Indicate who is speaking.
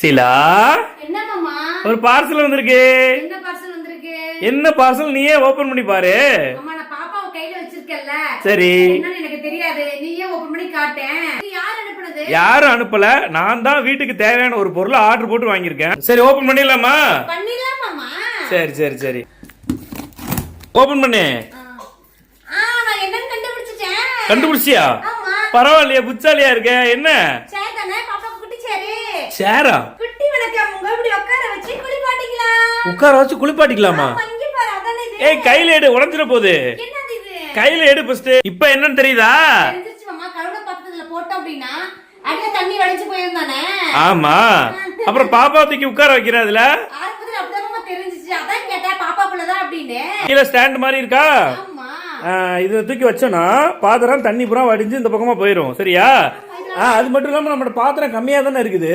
Speaker 1: சிலா? ஒரு பார்சல் வந்திருக்கு.
Speaker 2: என்ன பார்சல்
Speaker 1: நீயே ஓபன் பண்ணி பாரு. சரி. யாரும் அனுப்பல? நான் தான் வீட்டுக்கு தேவையான ஒரு பொருளை ஆர்டர் போட்டு வாங்கியிருக்கேன். சரி ஓபன் பண்ணிடலாமா? சரி சரி சரி. ஓபன் பண்ணு. கண்டுபிடிச்சியா? பரவாயில்லையே புத்தாலியா இருக்க. என்ன?
Speaker 2: சரி? குட்டி வணக்கம் உங்க இப்படி உட்கார வச்சு குளிப்பாட்டிங்களா?
Speaker 1: உட்கார வச்சு குளிப்பாட்டிக்கலாமா? ஏய் கையில எடு உடஞ்சிட போகுது. கையில எடு ஃபர்ஸ்ட் இப்ப என்னன்னு தெரியுதா? ஆமா. அப்புறம் பாப்பா தூக்கி உட்கார வைக்கிறதுல கீழே ஸ்டாண்ட் மாதிரி இருக்கா? இதை தூக்கி வச்சோன்னா பாத்திரம் தண்ணி பூரா வடிஞ்சு இந்த பக்கமா போயிடும் சரியா? அது மட்டும் இல்லாம நம்மளோட பாத்திரம் கம்மியாக தானே இருக்குது?